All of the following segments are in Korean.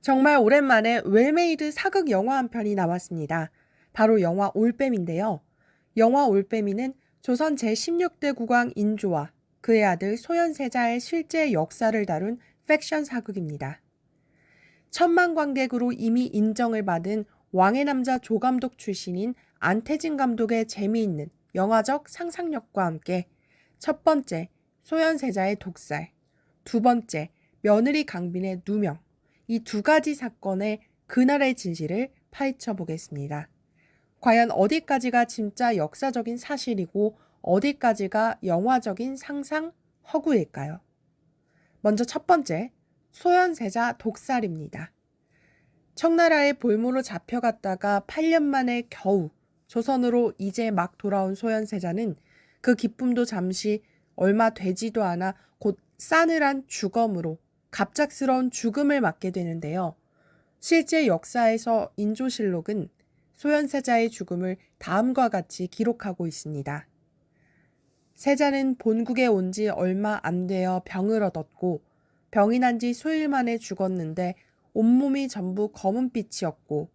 정말 오랜만에 웰메이드 사극 영화 한 편이 나왔습니다. 바로 영화 올빼미인데요. 영화 올빼미는 조선 제16대 국왕 인조와 그의 아들 소현세자의 실제 역사를 다룬 팩션 사극입니다. 천만 관객으로 이미 인정을 받은 왕의 남자 조감독 출신인 안태진 감독의 재미있는 영화적 상상력과 함께 첫 번째 소현세자의 독살, 두 번째 며느리 강빈의 누명, 이 두 가지 사건의 그날의 진실을 파헤쳐 보겠습니다. 과연 어디까지가 진짜 역사적인 사실이고 어디까지가 영화적인 상상 허구일까요? 먼저 첫 번째, 소현세자 독살입니다. 청나라의 볼모로 잡혀갔다가 8년 만에 겨우 조선으로 이제 막 돌아온 소현세자는 그 기쁨도 잠시 얼마 되지도 않아 곧 싸늘한 주검으로 갑작스러운 죽음을 맞게 되는데요. 실제 역사에서 인조실록은 소현세자의 죽음을 다음과 같이 기록하고 있습니다. 세자는 본국에 온 지 얼마 안 되어 병을 얻었고 병이 난 지 수일 만에 죽었는데 온몸이 전부 검은빛이었고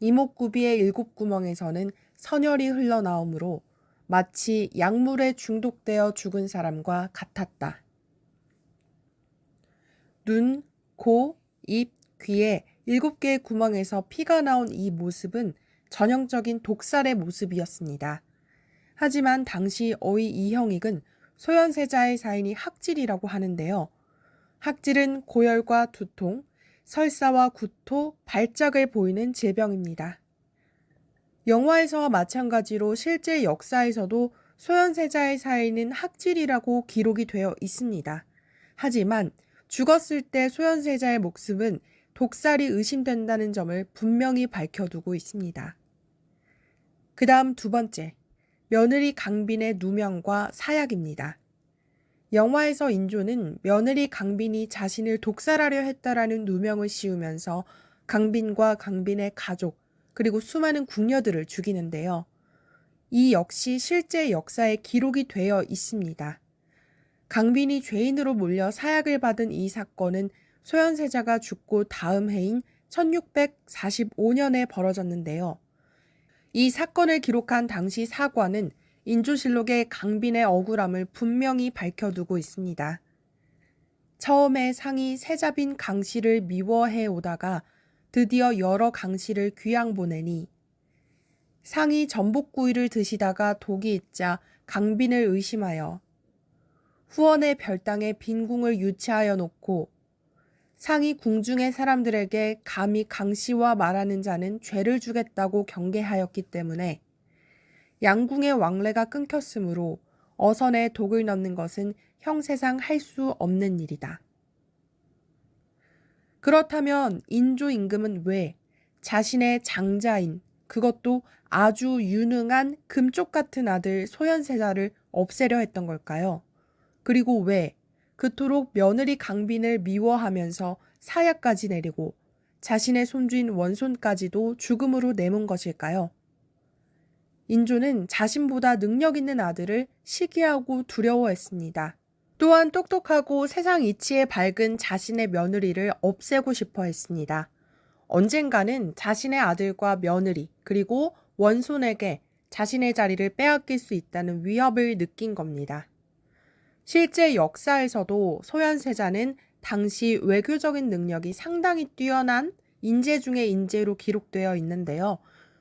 이목구비의 일곱 구멍에서는 선혈이 흘러나오므로 마치 약물에 중독되어 죽은 사람과 같았다. 눈, 코, 입, 귀에 일곱 개의 구멍에서 피가 나온 이 모습은 전형적인 독살의 모습이었습니다. 하지만 당시 어의 이형익은 소현세자의 사인이 학질이라고 하는데요. 학질은 고열과 두통, 설사와 구토, 발작을 보이는 질병입니다. 영화에서와 마찬가지로 실제 역사에서도 소현세자의 사인은 학질이라고 기록이 되어 있습니다. 하지만 죽었을 때 소현세자의 목숨은 독살이 의심된다는 점을 분명히 밝혀두고 있습니다. 그 다음 두 번째, 며느리 강빈의 누명과 사약입니다. 영화에서 인조는 며느리 강빈이 자신을 독살하려 했다라는 누명을 씌우면서 강빈과 강빈의 가족, 그리고 수많은 궁녀들을 죽이는데요. 이 역시 실제 역사에 기록이 되어 있습니다. 강빈이 죄인으로 몰려 사약을 받은 이 사건은 소현세자가 죽고 다음 해인 1645년에 벌어졌는데요. 이 사건을 기록한 당시 사관은 인조실록의 강빈의 억울함을 분명히 밝혀두고 있습니다. 처음에 상이 세자빈 강씨를 미워해 오다가 드디어 여러 강씨를 귀양 보내니 상이 전복구이를 드시다가 독이 있자 강빈을 의심하여 후원의 별당에 빈궁을 유치하여 놓고 상이 궁중의 사람들에게 감히 강씨와 말하는 자는 죄를 주겠다고 경계하였기 때문에 양궁의 왕래가 끊겼으므로 어선에 독을 넣는 것은 형세상 할 수 없는 일이다. 그렇다면 인조 임금은 왜 자신의 장자인 그것도 아주 유능한 금쪽 같은 아들 소현세자를 없애려 했던 걸까요? 그리고 왜 그토록 며느리 강빈을 미워하면서 사약까지 내리고 자신의 손주인 원손까지도 죽음으로 내몬 것일까요? 인조는 자신보다 능력 있는 아들을 시기하고 두려워했습니다. 또한 똑똑하고 세상 이치에 밝은 자신의 며느리를 없애고 싶어 했습니다. 언젠가는 자신의 아들과 며느리, 그리고 원손에게 자신의 자리를 빼앗길 수 있다는 위협을 느낀 겁니다. 실제 역사에서도 소현세자는 당시 외교적인 능력이 상당히 뛰어난 인재 중의 인재로 기록되어 있는데요.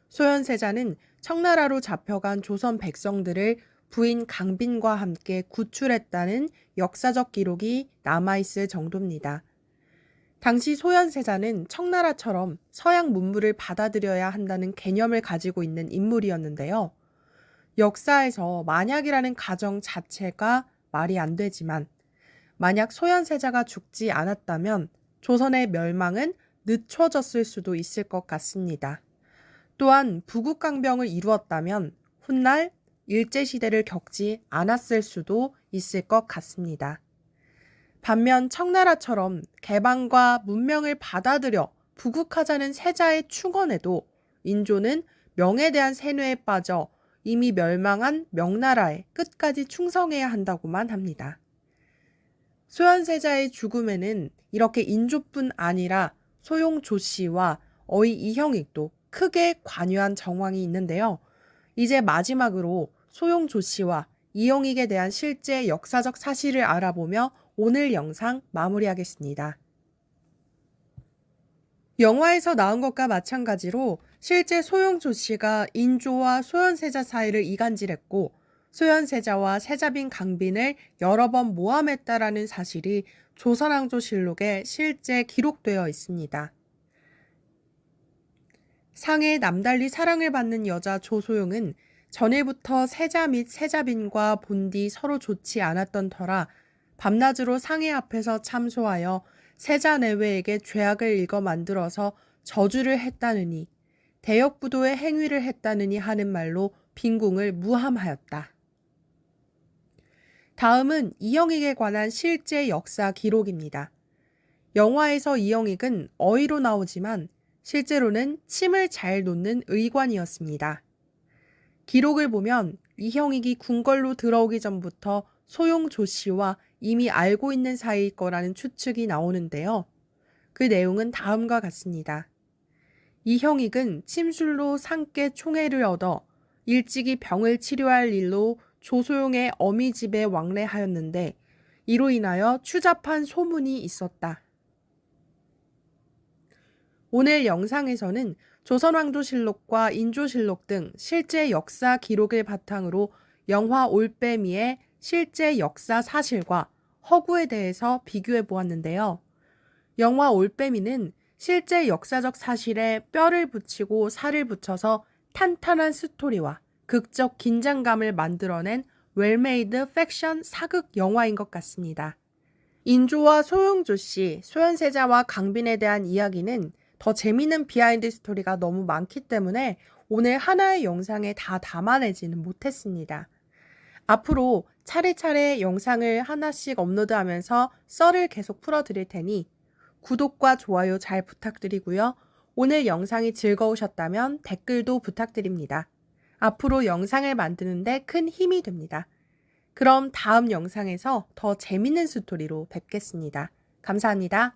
소현세자는 청나라로 잡혀간 조선 백성들을 부인 강빈과 함께 구출했다는 역사적 기록이 남아있을 정도입니다. 당시 소현세자는 청나라처럼 서양 문물을 받아들여야 한다는 개념을 가지고 있는 인물이었는데요. 역사에서 만약이라는 가정 자체가 말이 안 되지만 만약 소현세자가 죽지 않았다면 조선의 멸망은 늦춰졌을 수도 있을 것 같습니다. 또한 부국강병을 이루었다면 훗날 일제시대를 겪지 않았을 수도 있을 것 같습니다. 반면 청나라처럼 개방과 문명을 받아들여 부국하자는 세자의 충언에도 인조는 명에 대한 세뇌에 빠져 이미 멸망한 명나라에 끝까지 충성해야 한다고만 합니다. 소현세자의 죽음에는 이렇게 인조뿐 아니라 소용 조 씨와 어이 이형익도 크게 관여한 정황이 있는데요. 이제 마지막으로 소용 조 씨와 이형익에 대한 실제 역사적 사실을 알아보며 오늘 영상 마무리하겠습니다. 영화에서 나온 것과 마찬가지로 실제 소용조 씨가 인조와 소현세자 사이를 이간질했고 소현세자와 세자빈 강빈을 여러 번 모함했다라는 사실이 조선왕조실록에 실제 기록되어 있습니다. 상해 남달리 사랑을 받는 여자 조소용은 전일부터 세자 및 세자빈과 본디 서로 좋지 않았던 터라 밤낮으로 상해 앞에서 참소하여 세자 내외에게 죄악을 일거 만들어서 저주를 했다느니 대역부도의 행위를 했다느니 하는 말로 빈궁을 무함하였다. 다음은 이영익에 관한 실제 역사 기록입니다. 영화에서 이영익은 어이로 나오지만 실제로는 침을 잘 놓는 의관이었습니다. 기록을 보면 이형익이 궁궐로 들어오기 전부터 소용 조 씨와 이미 알고 있는 사이일 거라는 추측이 나오는데요. 그 내용은 다음과 같습니다. 이형익은 침술로 상께 총애를 얻어 일찍이 병을 치료할 일로 조소용의 어미 집에 왕래하였는데 이로 인하여 추잡한 소문이 있었다. 오늘 영상에서는 조선왕조실록과 인조실록 등 실제 역사 기록을 바탕으로 영화 올빼미의 실제 역사 사실과 허구에 대해서 비교해 보았는데요. 영화 올빼미는 실제 역사적 사실에 뼈를 붙이고 살을 붙여서 탄탄한 스토리와 극적 긴장감을 만들어낸 웰메이드 팩션 사극 영화인 것 같습니다. 인조와 소용조 씨, 소현세자와 강빈에 대한 이야기는 더 재미있는 비하인드 스토리가 너무 많기 때문에 오늘 하나의 영상에 다 담아내지는 못했습니다. 앞으로 차례차례 영상을 하나씩 업로드하면서 썰을 계속 풀어드릴 테니 구독과 좋아요 잘 부탁드리고요. 오늘 영상이 즐거우셨다면 댓글도 부탁드립니다. 앞으로 영상을 만드는데 큰 힘이 됩니다. 그럼 다음 영상에서 더 재밌는 스토리로 뵙겠습니다. 감사합니다.